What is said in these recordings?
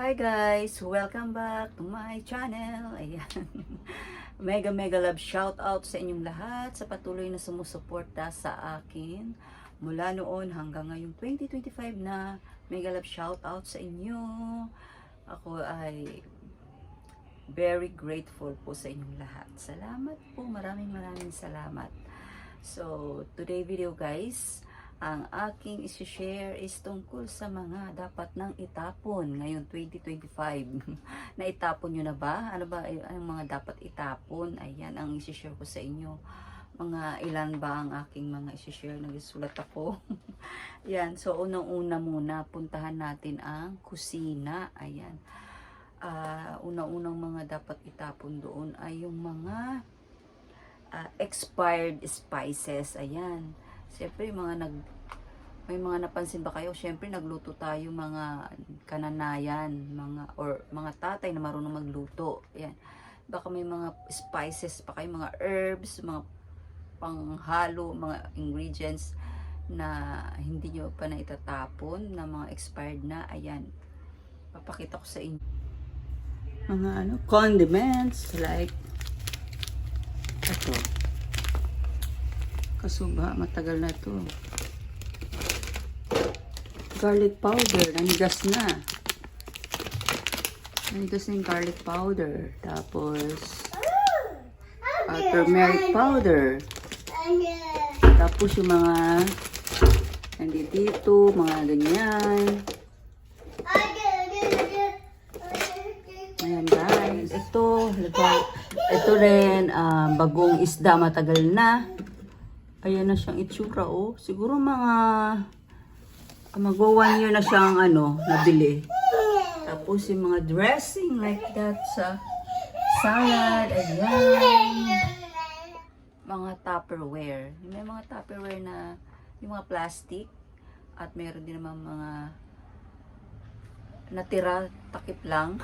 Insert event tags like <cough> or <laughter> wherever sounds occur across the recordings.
Hi guys! Welcome back to my channel. Ayan. <laughs> Mega mega love shout out sa inyong lahat sa patuloy na sumusuporta sa akin mula noon hanggang ngayong 2025 na mega love shout out sa inyo. Ako ay very grateful po sa inyong lahat. Salamat po. Maraming maraming salamat. So, today video guys, ang aking isi-share is tungkol sa mga dapat nang itapon ngayong <laughs> 2025. Naitapon nyo na ba? Ano ba ang mga dapat itapon? Ayan ang isi-share ko sa inyo. Mga ilan ba ang aking mga isi-share? Nagsulat ako. <laughs> Yan. So, unang-una muna, puntahan natin ang kusina. Ayan. Ah, unang-unang mga dapat itapon doon ay yung mga ah, expired spices. Ayan. Siyempre, mga nag may mga napansin ba kayo? Siyempre, nagluto tayo mga kananayan, mga or mga tatay na marunong magluto. Ayan. Baka may mga spices pa kayo, mga herbs, mga panghalo, mga ingredients na hindi nyo pa na itatapon, na mga expired na. Ayan. Papakita ko sa inyo. Mga ano, condiments like ito. Kasuba, matagal na to. Garlic powder, nanigas na. Nanigas na yung garlic powder. Tapos, uh, turmeric powder. Tapos yung mga nandito, mga ganyan. Ayan guys. Ito, ito rin, ah, bagong isda matagal na. Ayan na siyang itsura oh. Siguro mga magwa one year na siyang ano, nabili. Tapos yung mga dressing like that sa salad, ayan. Mga Tupperware. May mga Tupperware na yung mga plastic at meron din naman mga natira takip lang.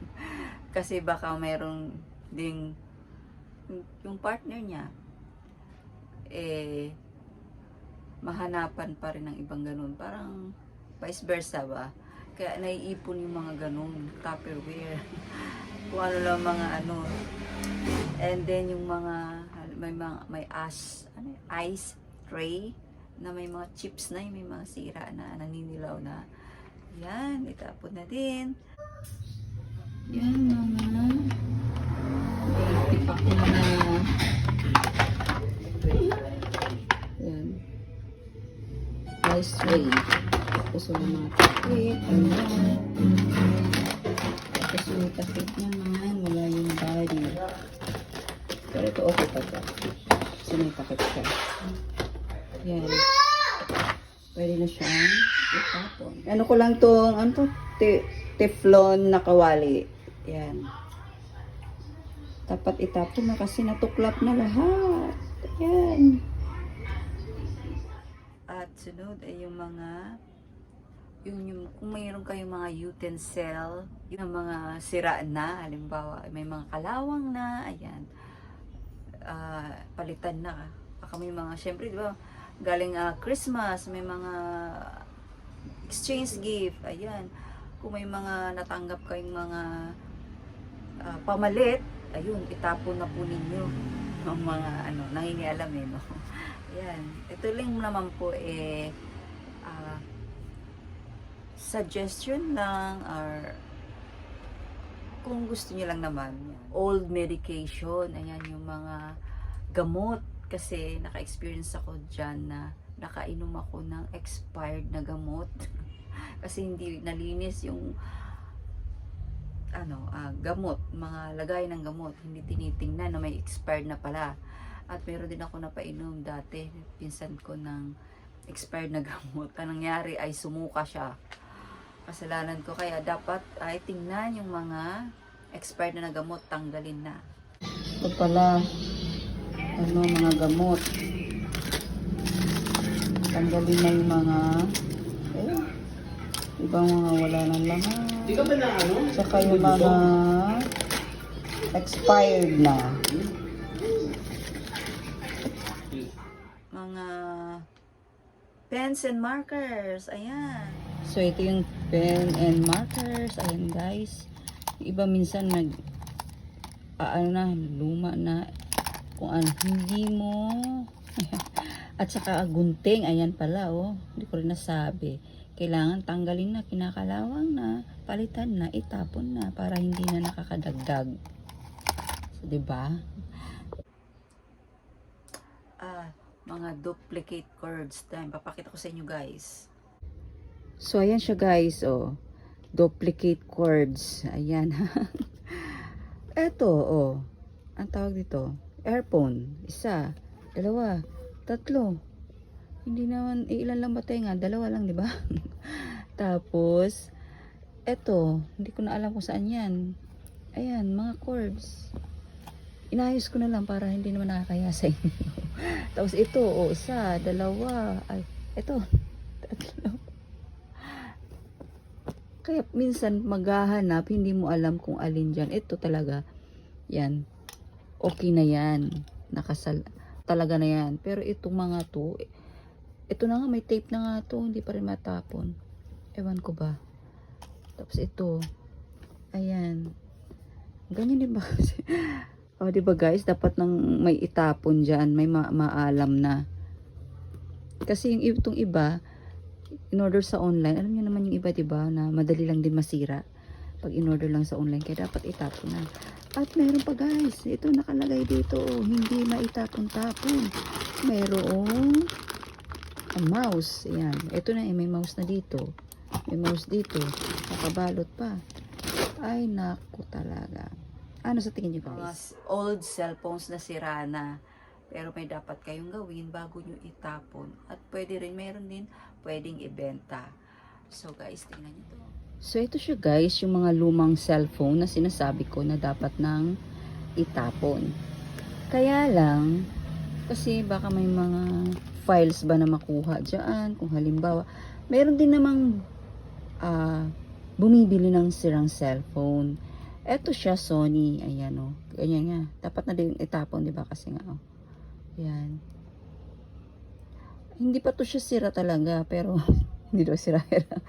<laughs> Kasi baka mayroong ding yung- yung partner niya eh mahanapan pa rin ng ibang ganun. Parang vice versa ba? Kaya naiipon yung mga ganun, Tupperware. <laughs> Kung ano lang mga ano. And then yung mga may mga may as ano, ice tray na may mga chips na, may mga sira na naninilaw na. Yan, itapon na din. Yan mga may tipak na yan. Ice tray. Tapos. Ayan. Tapos yung takip naman, wala yung body. Pero ito okay pa siya. Kasi may takip siya. Yan. Pwede na siyang itapon. Ano ko lang tong, ano to? Te teflon na kawali. Yan. Dapat itapon na kasi natuklap na lahat. Ayan. Sunod ay yung mga yung, yung kung mayroon kayong mga utensil, yung mga sira na, halimbawa may mga kalawang na, ayan. Ah, palitan na. Baka may mga, syempre, di ba, galing ah, Christmas, may mga exchange gift, ayan. Kung may mga natanggap kayong mga ah, pamalit, ayun, itapon na po ninyo <laughs> ang mga ano, nangingialam eh, no? Ayan. Ito lang naman po eh, ah, suggestion lang or kung gusto niyo lang naman, old medication, ayan yung mga gamot. Kasi naka-experience ako dyan na nakainom ako ng expired na gamot. <laughs> Kasi hindi nalinis yung ano, ah, gamot, mga lagay ng gamot, hindi tinitingnan na may expired na pala. At meron din ako napainom dati, pinsan ko ng expired na gamot. Ang nangyari ay sumuka siya. Kasalanan ko, kaya dapat ay tingnan yung mga expired na, na gamot, tanggalin na. Ito pala, ano, mga gamot. Tanggalin na yung mga, eh, ibang mga wala ng laman. Ano? Tsaka yung mga expired na. Mga pens and markers. Ayan. So, ito yung pen and markers. Ayan, guys. Iba minsan nag, ah, ano na, luma na, kung ano, hindi mo, <laughs> at saka gunting, ayan pala, oh. Hindi ko rin nasabi. Kailangan tanggalin na, kinakalawang na, palitan na, itapon na, para hindi na nakakadagdag. So, di ba? Ah, mga duplicate cords. Time, papakita ko sa inyo, guys. So, ayan siya, guys, oh. Duplicate cords. Ayan. <laughs> Eto, oh. Ang tawag dito, earphone. Isa, dalawa, tatlo. Hindi naman, eh, ilan lang ba tayo? Dalawa lang, di ba? <laughs> Tapos, eto, hindi ko na alam kung saan yan. Ayan, mga cords. Inayos ko na lang para hindi naman nakakaya sa inyo. <laughs> Tapos ito, oh, isa, dalawa, ay, eto, tatlo. Kaya minsan maghahanap, hindi mo alam kung alin dyan. Ito talaga, yan, okay na yan. Nakasal, talaga na yan. Pero itong mga to, ito na nga, may tape na nga to, hindi pa rin matapon. Ewan ko ba. Tapos ito, ayan. Ganyan din ba <laughs> kasi? O, di ba guys, dapat nang may itapon dyan, may ma- maalam na. Kasi yung itong iba, in order sa online, alam niyo naman yung iba, di ba, na madali lang din masira pag in order lang sa online, kaya dapat itapon na. At meron pa guys, ito nakalagay dito, oh, hindi maitapon-tapon. Merong a mouse, ayan. Ito na, eh, may mouse na dito. May mouse dito, nakabalot pa. Ay, naku talaga. Ano sa tingin niyo guys? old cellphones na sira na. Pero may dapat kayong gawin bago nyo itapon. At pwede rin, meron din, pwedeng ibenta. So guys, tingnan nyo to. So ito siya guys, yung mga lumang cellphone na sinasabi ko na dapat nang itapon. Kaya lang, kasi baka may mga files ba na makuha dyan. Kung halimbawa, meron din namang ah, bumibili ng sirang cellphone. Eto siya, Sony. Ayan o. Oh. Ganyan nga. Dapat na din itapon, di ba? Kasi nga, oh. Ayan. Hindi pa to siya sira talaga, pero <laughs> hindi daw sira.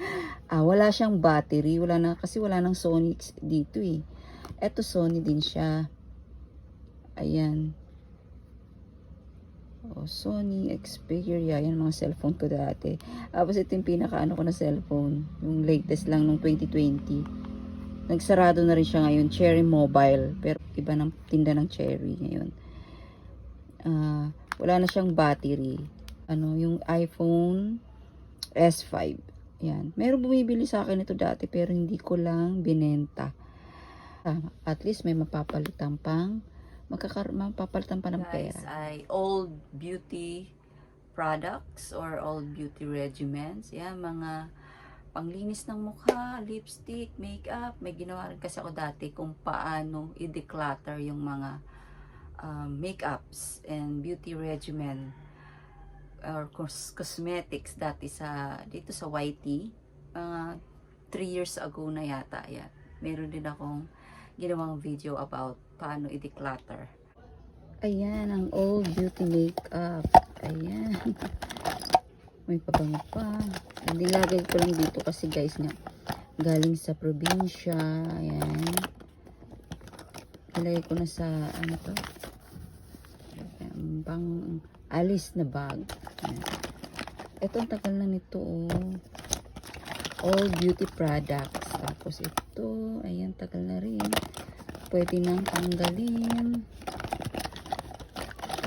<laughs> ah, wala siyang battery. Wala na, kasi wala nang Sony dito eh. Eto Sony din siya. Ayan. Oh, Sony, Xperia, yan mga cellphone ko dati. Tapos ito yung pinaka-ano ko na cellphone. Yung latest lang nung 2020. Nagsarado na rin siya ngayon. Cherry Mobile. Pero iba ng tinda ng Cherry ngayon. Ah, wala na siyang battery. Ano, yung iPhone S5. Yan. Meron bumibili sa akin ito dati pero hindi ko lang binenta. Ah, at least may mapapalitan pang magkakar mapapalitan pa ng guys pera. ay old beauty products or old beauty regimens. Yan, mga panglinis ng mukha, lipstick, makeup. May ginawa rin kasi ako dati kung paano i-declutter yung mga um, makeups and beauty regimen or cos- cosmetics dati sa dito sa YT. Mga 3 years ago na yata. Yan. Meron din akong ginawang video about paano i-declutter. Ayan, ang old beauty makeup. Ayan. <laughs> May pabango pa. Hindi lagay ko lang dito kasi guys nga, galing sa probinsya. Ayan. Nilagay ko na sa, ano to? Ayan, pang alis na bag. Ayan. Ito, ang tagal na nito, oh. All beauty products. Tapos ito, ayan, tagal na rin. Pwede nang tanggalin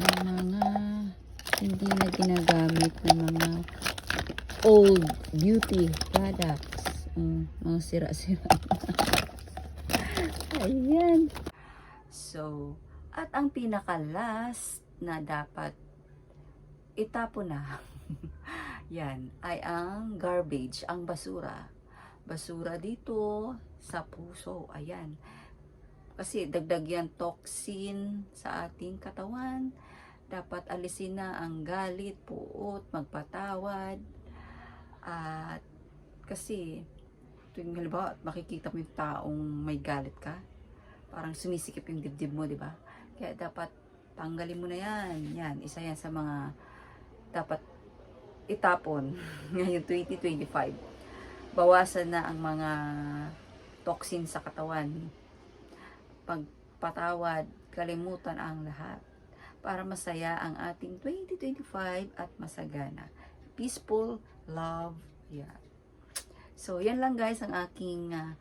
ang mga hindi na ginagamit na mga old beauty products. Mm, mga sira-sira. <laughs> Ayan. So, at ang pinaka-last na dapat itapon na, <laughs> yan, ay ang garbage, ang basura. Basura dito sa puso, ayan. Kasi dagdag yan toxin sa ating katawan. Dapat alisin na ang galit, puot, magpatawad. At kasi, tuwing halimbawa, makikita mo yung taong may galit ka, parang sumisikip yung dibdib mo, di ba? Kaya dapat tanggalin mo na yan. Yan, isa yan sa mga dapat itapon <laughs> ngayong 2025. bawasan na ang mga toxin sa katawan. Pagpatawad, kalimutan ang lahat para masaya ang ating 2025 at masagana. Peaceful, love, yeah. So, yan lang guys ang aking ah,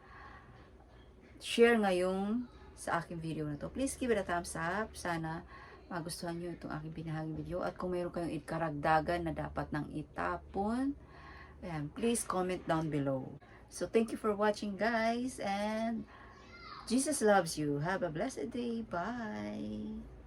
share ngayon sa aking video na to. Please give it a thumbs up. Sana magustuhan nyo itong aking binahaging video. At kung mayroon kayong ikaragdagan na dapat nang itapon, ayan, please comment down below. So, thank you for watching guys and Jesus loves you. Have a blessed day. Bye!